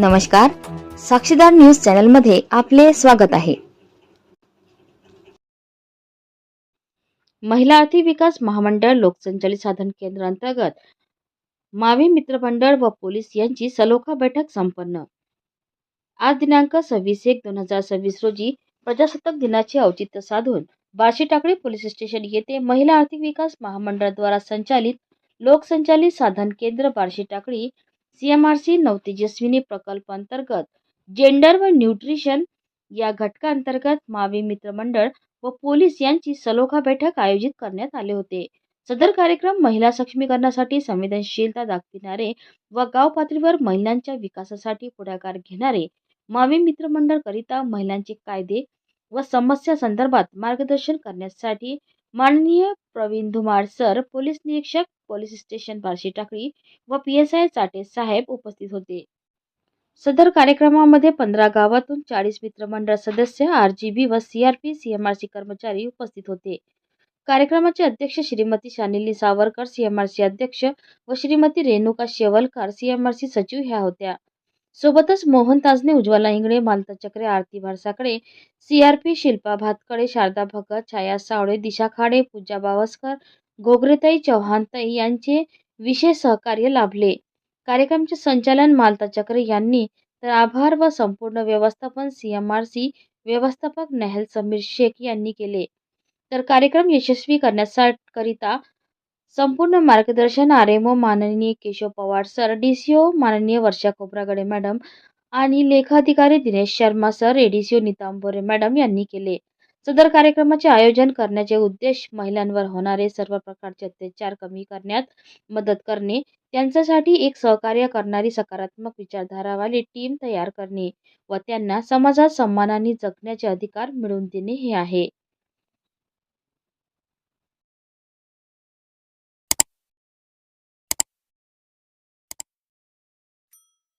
नमस्कार. साक्षीदार न्यूज चॅनलमध्ये आपले स्वागत आहे. महिला आर्थिक विकास महामंडळ लोकसंचालित साधन केंद्र अंतर्गत मावी मित्रमंडळ व पोलीस यांची सलोखा बैठक संपन्न. आज दिनांक सव्वीस एक दोन हजार सव्वीस रोजी प्रजासत्ताक दिनाचे औचित्य साधून बार्शी टाकळी पोलीस स्टेशन येथे महिला आर्थिक विकास महामंडळाद्वारा संचालित लोकसंचालित साधन केंद्र बार्शी टाकळी सीएमआरसी नवतेजस्विनी प्रकल्प अंतर्गत. जेंडर व न्यूट्रिशन या घटकांतर्गत मावी मित्रमंडळ व पोलीस यांची सलोखा बैठक आयोजित करण्यात आले होते. सदर कार्यक्रम महिला सक्षमीकरणासाठी संवेदनशीलता दाखविणारे व गाव पातळीवर महिलांच्या विकासासाठी पुढाकार घेणारे मावी मित्रमंडळ करिता महिलांचे कायदे व समस्या संदर्भात मार्गदर्शन करण्यासाठी माननीय प्रवीण धुमाळ सर पोलीस निरीक्षक पोलीस स्टेशन बार्शी टाकळी व पी एस आय चाटे साहेब उपस्थित होते. सदर कार्यक्रमामध्ये पंधरा गावातून चाळीस मित्रमंडळ सदस्य आर जी बी व C R P C M R C कर्मचारी उपस्थित होते. कार्यक्रमाचे अध्यक्ष Shrimati Shanili Savarkar C M R C अध्यक्ष व Shrimati Renuka Shevalkar C M R C सचिव ह्या होत्या. सोबतच Mohan Tajne Ujjwala Ingle Malta Chakre Aarti Bharsakade C R P Shilpa Bhatkade Sharda Bhagat Chhaya Savale Disha Khade Pooja Bawaskar घोगरेताई चव्हाणताई यांचे विशेष सहकार्य लाभले. कार्यक्रमचे संचालन मालता चक्रे यांनी. तर आभार व संपूर्ण व्यवस्थापन सी एम आर सी व्यवस्थापक नेहल समीर शेख यांनी केले. तर कार्यक्रम यशस्वी करण्याकरिता संपूर्ण मार्गदर्शन आर एम ओ माननीय Keshav Pawar sir D C O माननीय वर्षा खोब्रागडे मॅडम आणि लेखाधिकारी Dinesh Sharma sir ADCO Nitambore madam यांनी केले. सदर कार्यक्रमाचे आयोजन करण्याचे उद्देश महिलांवर होणारे सर्व प्रकारचे अत्याचार कमी करण्यात मदत करणे त्यांच्यासाठी एक सहकार्य करणारी सकारात्मक विचारधारावाली टीम तयार करणे व त्यांना समाजात सन्मानाने जगण्याचे अधिकार मिळवून देणे हे आहे.